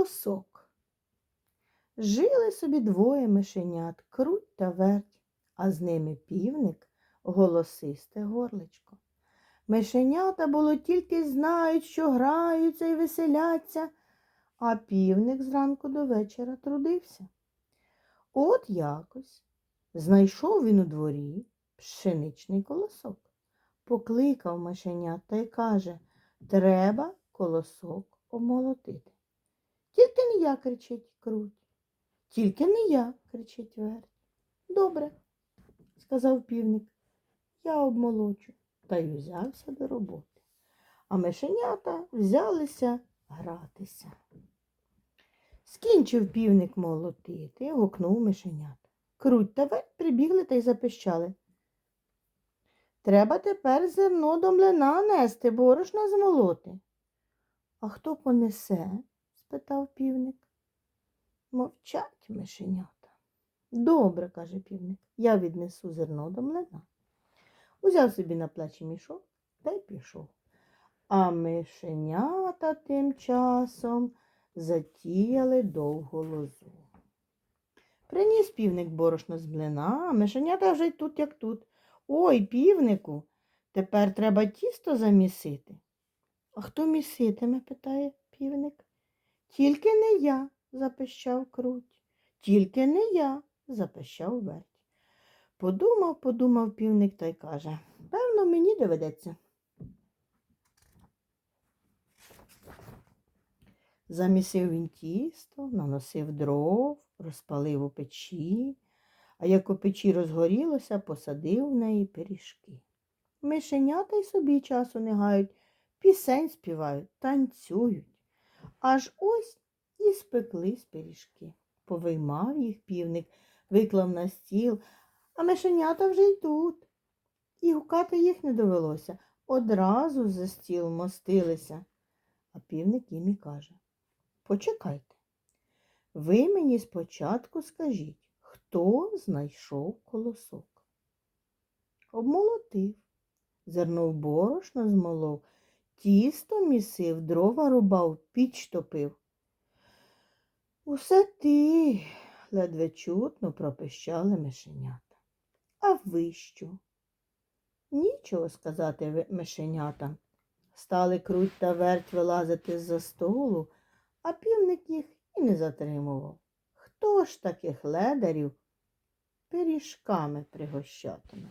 Колосок. Жили собі двоє мишенят, круть та верть, а з ними півник, голосисте горличко. Мишенята було тільки знають, що граються і веселяться, а півник зранку до вечора трудився. От якось знайшов він у дворі пшеничний колосок, покликав мишенят та й каже, треба колосок омолотити. Тільки не я, кричить круть. Тільки не я, кричить верть. Добре, сказав півник. Я обмолочу та й узявся до роботи. А мишенята взялися гратися. Скінчив півник молотити, гукнув мишенята. Круть та верть прибігли та й запищали. Треба тепер зерно до млина нести, борошна змолоти. А хто понесе? Спитав півник. Мовчать мишенята. Добре, каже півник, я віднесу зерно до млина. Узяв собі на плечі мішок та й пішов. А мишенята тим часом затіяли довго лозу. Приніс півник борошно з млина, а мишенята вже й тут, як тут. Ой, півнику, тепер треба тісто замісити. А хто міситиме? питає півник. Тільки не я, запищав круть. Тільки не я, запищав верть. Подумав, подумав півник та й каже, певно, мені доведеться. Замісив він тісто, наносив дров, розпалив у печі, а як у печі розгорілося, посадив в неї пиріжки. Мишенята й собі часу не гають, пісень співають, танцюють. Аж ось і спеклись пиріжки. Повиймав їх півник, виклав на стіл, а мишенята вже й тут. І гукати їх не довелося. Одразу за стіл мостилися. А півник їм і каже Почекайте. Ви мені спочатку скажіть, хто знайшов колосок? Обмолотив, зерно в борошно змолов, тісто місив, дрова рубав, піч топив. Усе ти, ледве чутно пропищали мишенята. А ви що? Нічого сказати мишенята. Стали круть та верть вилазити з-за столу, а півник їх і не затримував. Хто ж таких ледарів пиріжками пригощатиме?